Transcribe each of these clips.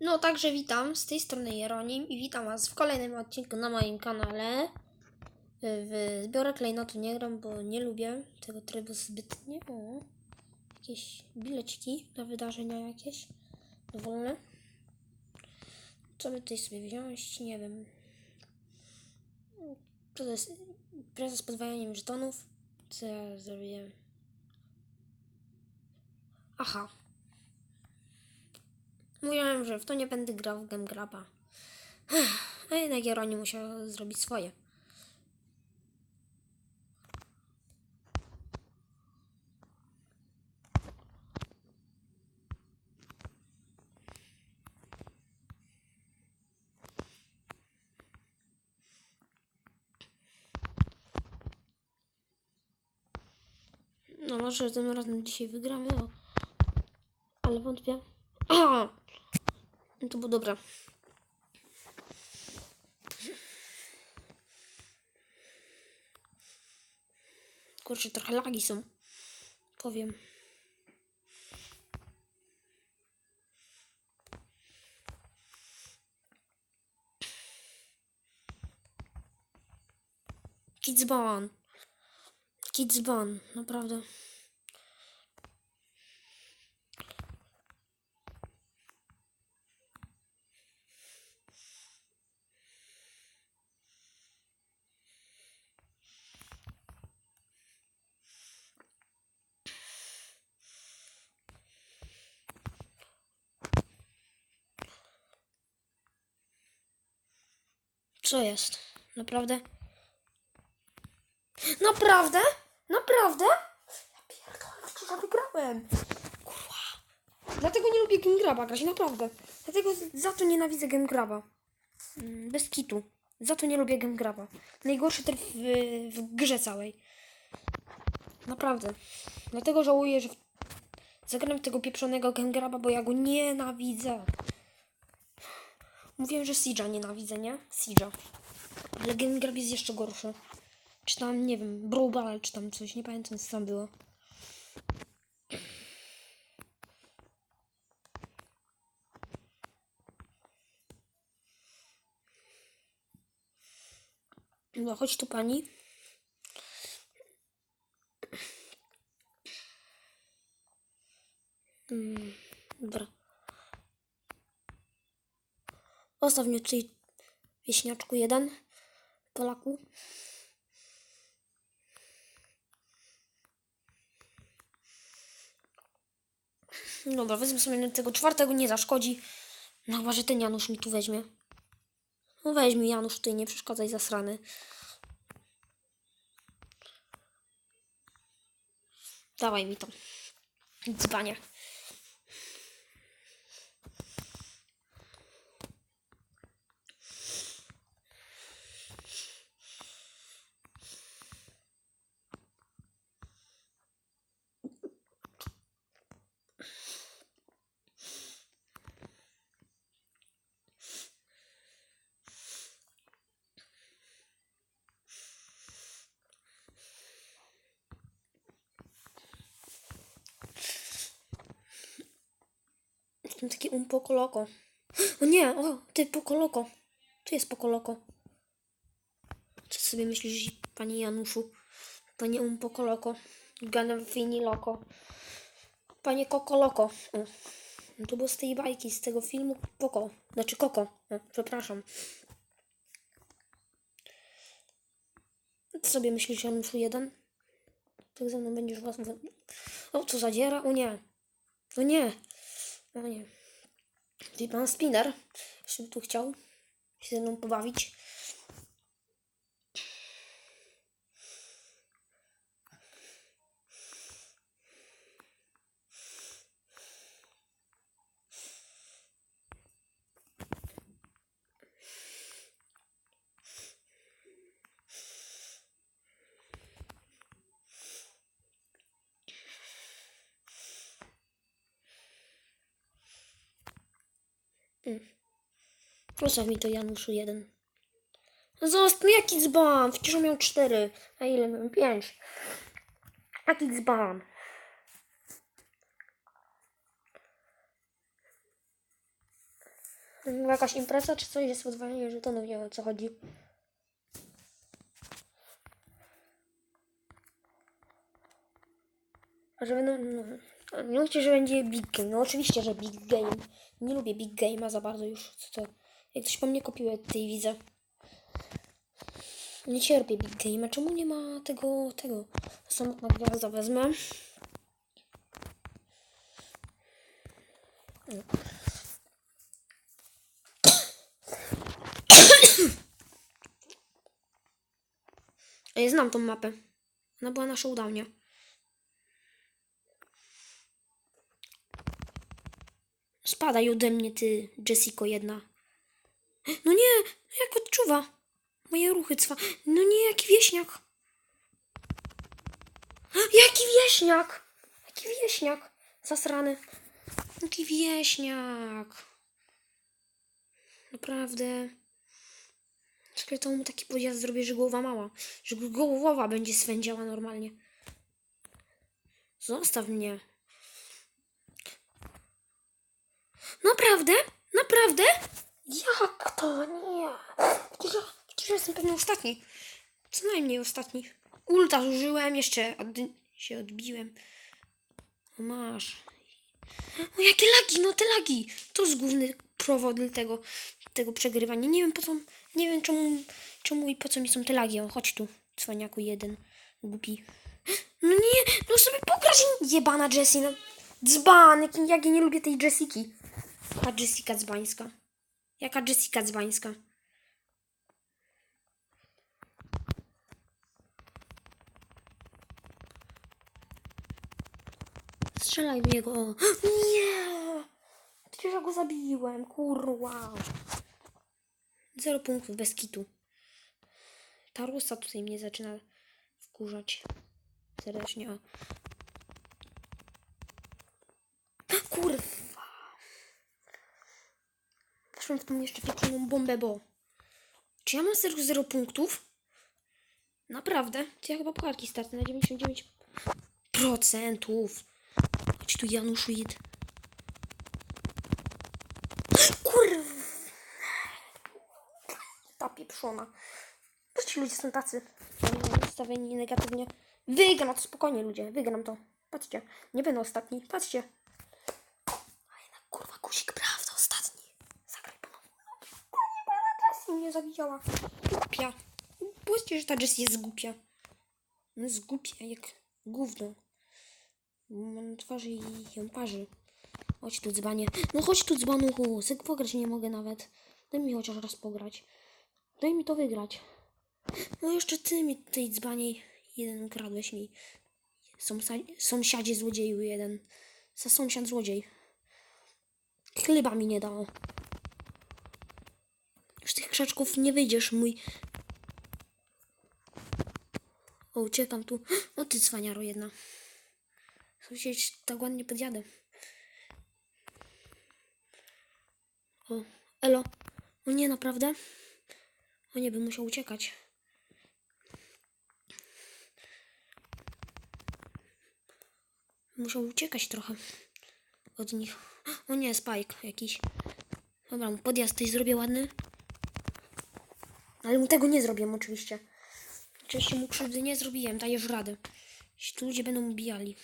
No, także witam, z tej strony Jeronim i witam Was w kolejnym odcinku na moim kanale. W zbiorę klejnotu nie gram, bo nie lubię tego trybu zbytnio. O, jakieś bileciki na wydarzenia jakieś wolne. Co by tutaj sobie wziąć? Nie wiem. To jest? Impreza z podwajaniem żetonów? Co ja zrobiłem? Aha. Mówiłem, że w to nie będę grał w Gamegraba. A jednak Jeroni musiał zrobić swoje. No może tym razem dzisiaj wygramy, o. ale wątpię. No to było dobre. Kurczę, trochę lagi są. Powiem. Kidsban. Kidsban, naprawdę. Co jest? Naprawdę? Naprawdę? Naprawdę? Ja pierdolę, czy ja wygrałem? Kurwa. Dlatego nie lubię Game Graba grać, naprawdę. Dlatego za to nienawidzę Game Graba. Mm, Bez kitu. Za to nie lubię Game Graba. Najgorszy tryb w, w grze całej. Naprawdę. Dlatego żałuję, że zagram tego pieprzonego Game Graba, bo ja go nienawidzę. Mówiłem, że Siege'a nienawidzę, nie? Siege'a. Ale Game jest jeszcze gorszy. Czy tam, nie wiem, Brawl czy tam coś, nie pamiętam co tam było. No, chodź tu pani. Mm, dobra. Zostaw mnie tutaj, wieśniaczku jeden, Polaku. Dobra, wezmę sobie tego czwartego, nie zaszkodzi. No chyba, że ten Janusz mi tu weźmie. No weźmie Janusz, tutaj nie przeszkadzaj zasrany. Dawaj mi to. Dzbanie. Loco. O nie, o, ty poco loco. Tu jest poco loco. Co sobie myślisz, panie Januszu? Panie um poco loco. Ganafini loco. Panie Koko Loko. O. To było z tej bajki, z tego filmu Poko. Znaczy Koko. O, przepraszam. Co sobie myślisz, Januszu jeden? Tak ze mną będziesz was... O, co zadziera? O nie. O nie. O nie. Czyli pan Spinner jeszcze tu chciał się ze mną pobawić. Zostaw mi to Januszu jeden. Zostaw, no jaki dzban? Przecież on miał cztery. A ile miałem? Pięć. Jaki dzban? Jakaś impreza czy coś jest odwalenie żetonów, nie wiem o co chodzi. A że. No, nie mówcie, że będzie Big Game. No oczywiście, że Big Game. Nie lubię Big Game'a za bardzo już. Co to? Jak ktoś po mnie kopiuje, tej widzę. Nie cierpię Big Game'a. Czemu nie ma tego, tego? Samotna gwiazda wezmę. Ja znam tą mapę. Ona była na showdownie. Spadaj ode mnie, ty, Jessico jedna. No nie, jak odczuwa. Moje ruchy cwa. No nie, jaki wieśniak. Jaki wieśniak! Jaki wieśniak! Zasrany. Jaki wieśniak. Naprawdę. Czekaj, to mu taki podjazd zrobię, że głowa mała. Że głowa będzie swędziała normalnie. Zostaw mnie. Naprawdę? Naprawdę? Jak to? Nie. Przecież, przecież jestem pewnie ostatni. Co najmniej ostatni. Ulta zużyłem, jeszcze od, się odbiłem. O, masz. O, jakie lagi, no te lagi. To jest główny powód tego, tego przegrywania. Nie wiem po co, nie wiem czemu, czemu i po co mi są te lagi. O, chodź tu, cwaniaku jeden, głupi. No nie, no sobie pograsz, jebana Jessie, no. Dzban, jak, jak ja nie lubię tej Jessiki. A Jessica dzbańska. Jaka Jessica dzbańska? Strzelaj w niego. Nie! Przecież go zabiłem, kurwa. Zero punktów bez kitu. Ta rusa tutaj mnie zaczyna wkurzać. Serdecznie. O. Kurwa. W tą jeszcze pieprzoną bombę, bo... Czy ja mam serio zero punktów? Naprawdę? To ja chyba pucharki starty na 99%. Chodź tu Janusz Weed. Kurwa. Ta pieprzona. Ci ludzie są tacy nastawieni negatywnie. Wygram to spokojnie ludzie, wygram to. Patrzcie, nie będę ostatni, patrzcie. A jednak kurwa guzik, prawda, ostatni. Zagraj ponownie. Kurwa, pana Zawidziała. Głupia. Powiedzcie, że ta Jessie jest głupia. No jest głupia, jak gówno. Mam na twarzy i ją parzy. Chodź tu dzbanie. No chodź tu dzbanuchu. Syk pograć nie mogę nawet. Daj mi chociaż raz pograć. Daj mi to wygrać. No jeszcze ty mi tej dzbaniej jeden kradłeś mi. Sąsa- sąsiadzie złodzieju jeden. Za sąsiad złodziej. Chleba mi nie dało. Krzaczków nie wyjdziesz, mój. O, uciekam tu. O ty cwaniaro jedna. Sąsiedź tak ładnie podjadę. O, elo. O nie, naprawdę? O nie, bym musiał uciekać. Muszę uciekać trochę od nich. O nie, Spike jakiś. Dobra, podjazd tutaj zrobię ładny. Ale mu tego nie zrobię oczywiście. Oczywiście mu krzywdy nie zrobiłem, dajesz radę. Jeśli ludzie będą bijali.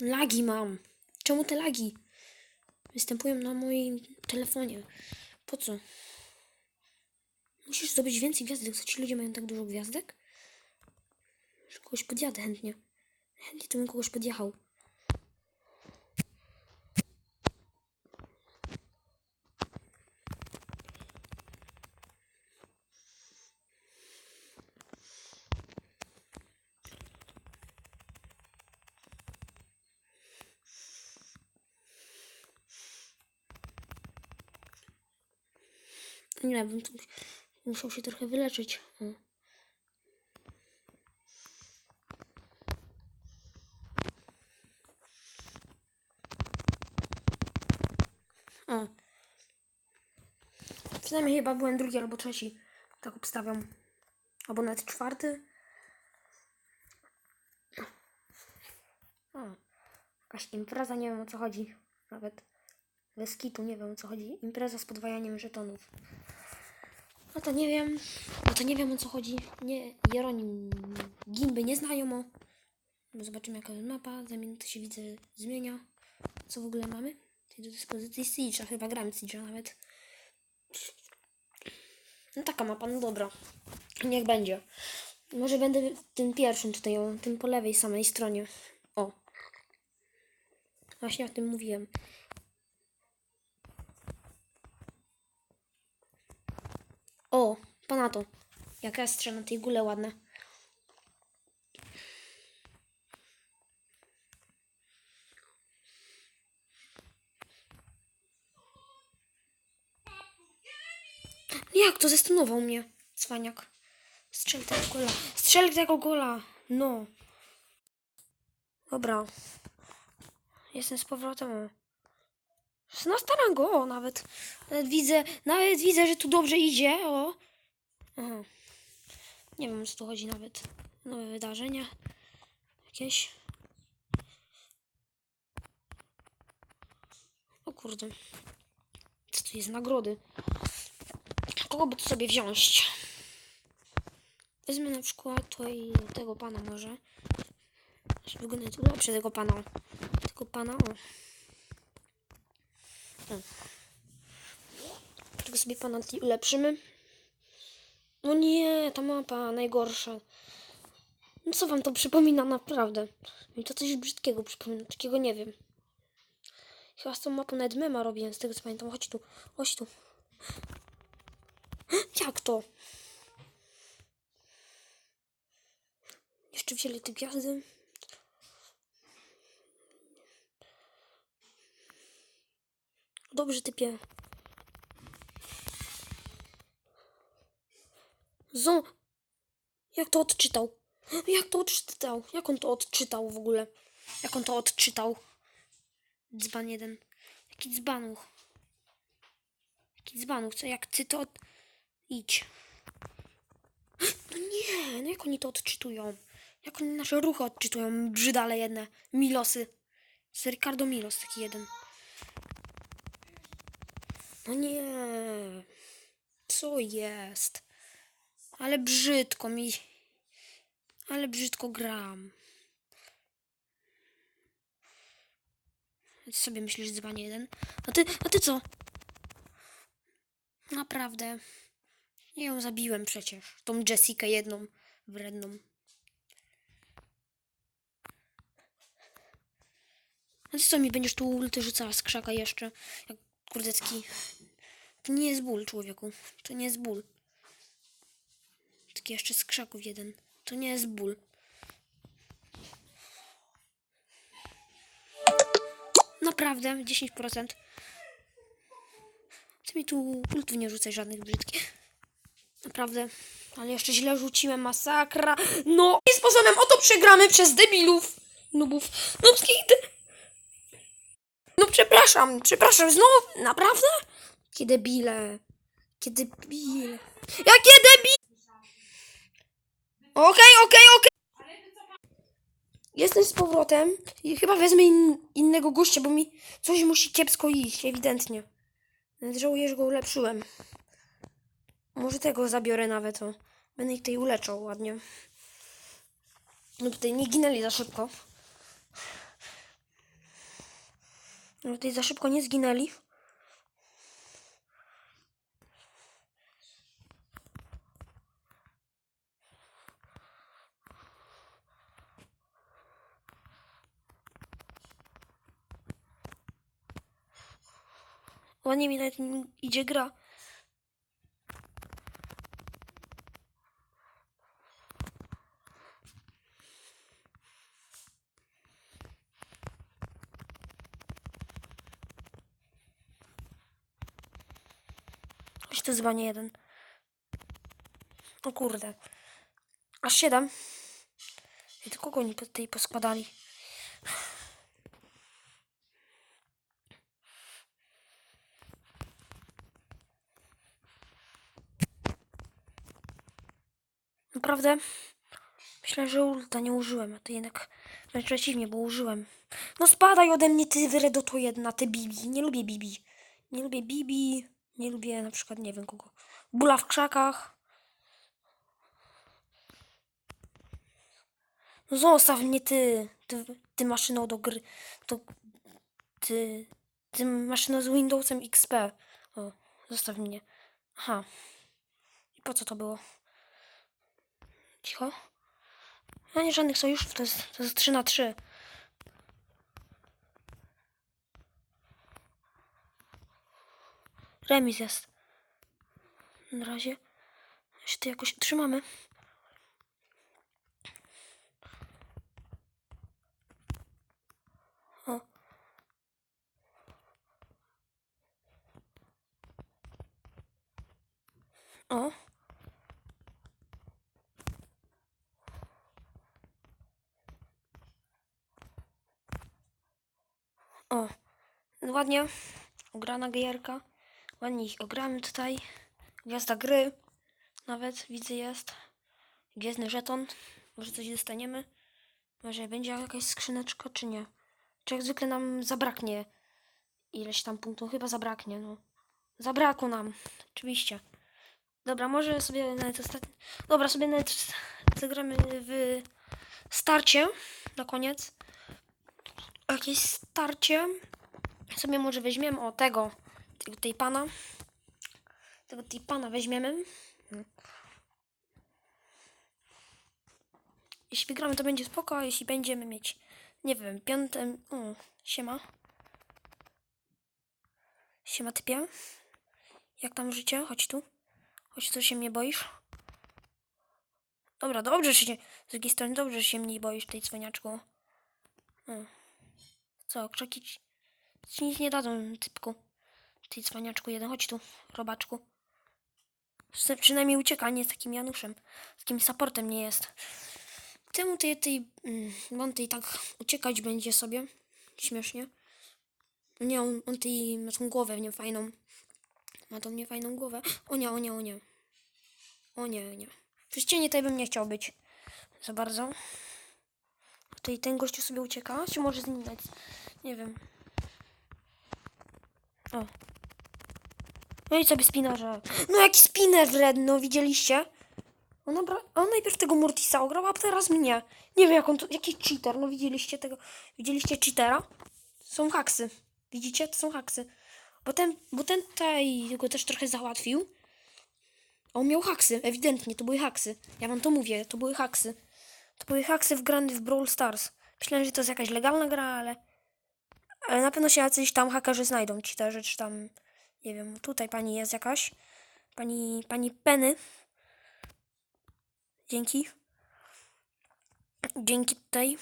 Lagi mam. Czemu te lagi? Występują na moim telefonie. Po co? Musisz zdobyć więcej gwiazdek. Co ci ludzie mają tak dużo gwiazdek? Że kogoś podjadę chętnie. To bym kogoś podjechał. Nie tu musiał się trochę wyleczyć. O. przynajmniej chyba byłem drugi albo trzeci. Tak obstawiam. Albo nawet czwarty. O, jakaś impreza, nie wiem o co chodzi. Nawet bez kitu nie wiem o co chodzi. Impreza z podwajaniem żetonów. No to nie wiem. No to nie wiem o co chodzi. Nie, Jeronim Gimby nie znajomo. No zobaczymy jaka jest mapa. Za minutę się widzę zmienia. Co w ogóle mamy? Do dyspozycji Siege'a. Chyba gram Siege'a nawet. No taka mapa, no dobra. Niech będzie. Może będę tym pierwszym tutaj, tym po lewej samej stronie. O. Właśnie o tym mówiłem. O, pana to. Jak jastrze na tej gule ładne. Jak to zestunował mnie, cwaniak. Strzel tego gola. Strzel tego gola. No. Dobra. Jestem z powrotem. No staram go nawet. Nawet widzę, nawet widzę, że tu dobrze idzie. O. Aha. Nie wiem, co tu chodzi nawet. Nowe wydarzenia. Jakieś. O kurde. Co tu jest? Nagrody. Kogo by tu sobie wziąć? Wezmę na przykład tutaj tego pana może. Żeby wyglądać tu lepsze tego pana. Tego pana, o. o. Tego sobie pana ulepszymy. No nie, ta mapa najgorsza. No co wam to przypomina naprawdę? Mi to coś brzydkiego przypomina, takiego nie wiem. Chyba z tą mapą nawet mema robiłem, z tego co pamiętam. Chodź tu, chodź tu. Jak to? Jeszcze wzięli te gwiazdy. Dobrze, typie. Zo... Jak to odczytał? Jak to odczytał? Jak on to odczytał w ogóle? Jak on to odczytał? Dzban jeden. Jaki dzbanuch. Jaki dzbanuch, co? Jak ty to... Od... Idź. No nie, no jak oni to odczytują? Jak oni nasze ruchy odczytują? Brzydale jedne. Milosy. Z Ricardo Milos taki jeden. No nie. Co jest? Ale brzydko mi. Ale brzydko gram. Ty sobie myślisz, dzbanie jeden. A ty, a ty co? Naprawdę. Ja ją zabiłem przecież. Tą Jessikę jedną, wredną. A ty co mi będziesz tu ulty rzucała z krzaka jeszcze? Jak kurdecki. To nie jest ból, człowieku. To nie jest ból. Taki jeszcze z krzaków jeden. To nie jest ból. Naprawdę, 10%. Ty mi tu ultów nie rzucaj żadnych brzydkich. Naprawdę. Ale jeszcze źle rzuciłem, masakra. No, i sposobem oto przegramy przez debilów. Nubów. Nubskich de... No przepraszam, przepraszam, znowu, naprawdę? Jakie debile. Jakie debile. Jakie debile. Okej, okej, okej. Jestem z powrotem i chyba wezmę in, innego gościa, bo mi coś musi kiepsko iść, ewidentnie. Nawet Żałuję, że go ulepszyłem. Może tego zabiorę nawet, o. Będę ich tutaj uleczał ładnie. No tutaj nie ginęli za szybko. No tutaj za szybko nie zginęli. Ładnie mi nawet idzie gra. To dzbanie jeden. O kurde. Aż siedem. I to kogo oni tutaj poskładali? Naprawdę? Myślałem, że ulta nie użyłem, a to jednak wręcz przeciwnie, bo użyłem. No spadaj ode mnie, ty wyredoto jedna, ty Bibi. Nie lubię Bibi. Nie lubię Bibi. Nie lubię na przykład, nie wiem kogo. Bula w krzakach. No zostaw mnie ty, ty, ty maszyną do gry. To, ty, ty maszyną z Windowsem XP. O, zostaw mnie. Aha. I po co to było? Cicho. Ja nie żadnych sojuszów, to jest, to jest 3 na 3. Remis jest. Na razie się to jakoś trzymamy. O. O. O. Ładnie. Ograna gierka. Ładnie ich ogramy tutaj. Gwiazda gry. Nawet widzę jest. Gwiezdny żeton. Może coś dostaniemy. Może będzie jakaś skrzyneczka, czy nie? Czy jak zwykle nam zabraknie ileś tam punktów? Chyba zabraknie, no. Zabrakło nam. Oczywiście. Dobra, może sobie nawet ostatni... Dobra, sobie nawet zagramy w starcie na koniec. Jakieś starcie. Sobie może weźmiemy o tego, tego tej pana. Tego tej pana weźmiemy. Jeśli wygramy, to będzie spoko, a jeśli będziemy mieć, nie wiem, piąte... O, siema. Siema typie. Jak tam życie? Chodź tu. Chodź, co się mnie boisz? Dobra, dobrze, że się... Z drugiej strony dobrze, że się mnie boisz, tej cwaniaczku. Co, krzaki ci nic nie dadzą, typku. Ty cwaniaczku jeden, chodź tu, robaczku. Przy- Przynajmniej ucieka, nie z takim Januszem. Z takim supportem nie jest. Temu tej, tej, mm, on tej tak uciekać będzie sobie. Śmiesznie. Nie, on, on tej ma tą głowę nie fajną. Ma tą niefajną głowę. O nie, o nie, o nie. O nie, o nie. Przez cienie tej bym nie chciał być. Za bardzo. Tutaj ten gościu sobie ucieka. Czy może z nim dać? Nie wiem. O. No i sobie spinarze. No jaki spinner wredno, widzieliście? On, nabra- on najpierw tego Mortisa ograł, a teraz mnie. Nie wiem jak on to, jaki cheater, no widzieliście tego, widzieliście cheatera? Są haksy, widzicie? To są haksy. Bo ten, bo ten go też trochę załatwił. A on miał haksy, ewidentnie, to były haksy. Ja wam to mówię, to były haksy. To były haksy wgrane w Brawl Stars. Myślałem, że to jest jakaś legalna gra, ale... Ale na pewno się jacyś tam hakerzy znajdą, cheaterzy, czy tam... Nie wiem, tutaj pani jest jakaś. Pani, pani Penny. Dzięki. Dzięki tutaj.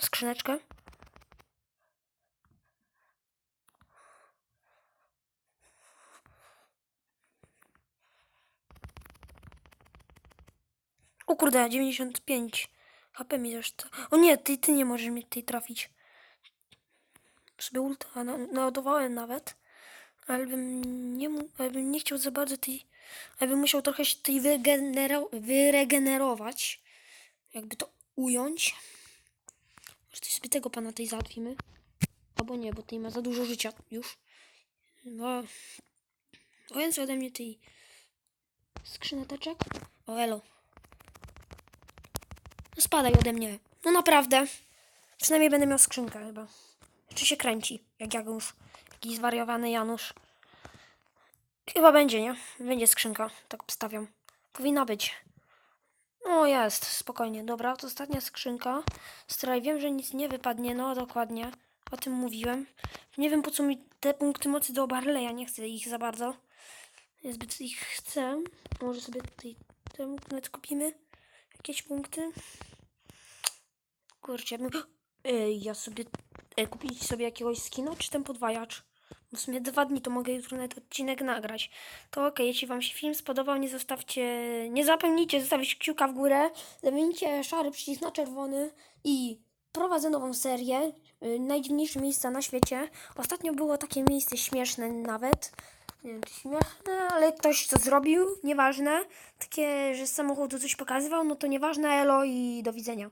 Skrzyneczkę. O kurde, 95 HP mi zresztą. O nie, ty, ty nie możesz mi tej trafić. Sobie ulta na- naładowałem nawet. Ale bym nie, ale bym nie chciał za bardzo tej... Ale bym musiał trochę się tej wygenero, wyregenerować. Jakby to ująć. Może coś sobie tego pana tej załatwimy. Albo nie, bo tej ma za dużo życia już. No. O więcej ode mnie tej skrzyneczek. O elo. No spadaj ode mnie. No naprawdę. Przynajmniej będę miał skrzynkę chyba. Czy się kręci, jak Janusz. Jakiś zwariowany Janusz. Chyba będzie, nie? Będzie skrzynka, tak obstawiam. Powinna być. O, jest, spokojnie. Dobra, to ostatnia skrzynka. Której wiem, że nic nie wypadnie, no dokładnie. O tym mówiłem. Nie wiem, po co mi te punkty mocy do Barleya, nie chcę ich za bardzo. Zbyt ich chcę. Może sobie tutaj ten kupimy. Jakieś punkty. Kurczę, bym... Ej, ja sobie... E, kupić sobie jakiegoś skina, czy ten podwajacz? W sumie dwa dni to mogę jutro nawet odcinek nagrać. To okej, jeśli wam się film spodobał, nie zostawcie... Nie zapomnijcie zostawić kciuka w górę. Zawinijcie szary przycisk na czerwony i prowadzę nową serię. y, Najdziwniejsze miejsca na świecie. Ostatnio było takie miejsce śmieszne nawet. Nie wiem, śmieszne, ale ktoś co zrobił, nieważne. Takie, że z samochodu coś pokazywał, no to nieważne, elo i do widzenia.